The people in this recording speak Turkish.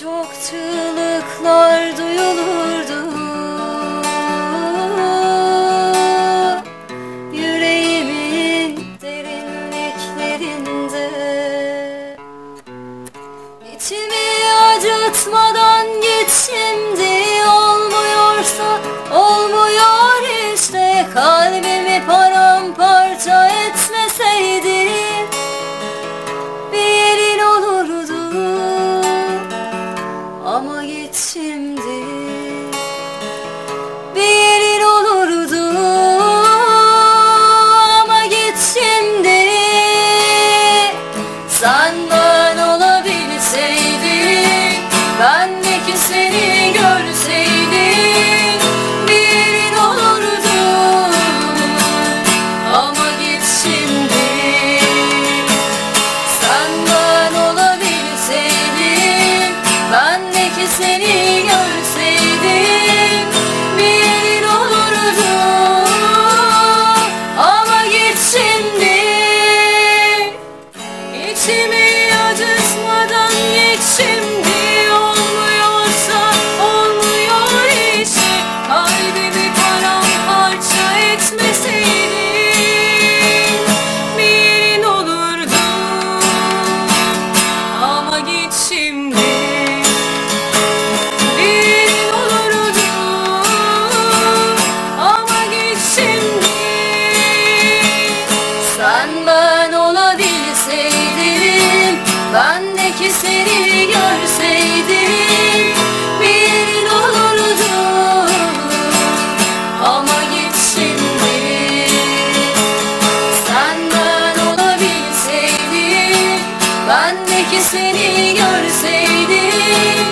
çok çığlıklar duyulurdu. Yüreğimin derinliklerinde. İçimi acıtmadan git şimdi. Olmuyorsa olmuyor işte. Kalbimi şimdi seni görseydin Bir olurdu Ama git şimdi. İçimi acıtmadan git şimdi seni görseydim Bir olurdu Ama git şimdi Sen ben olabilseydin Bendeki seni görseydim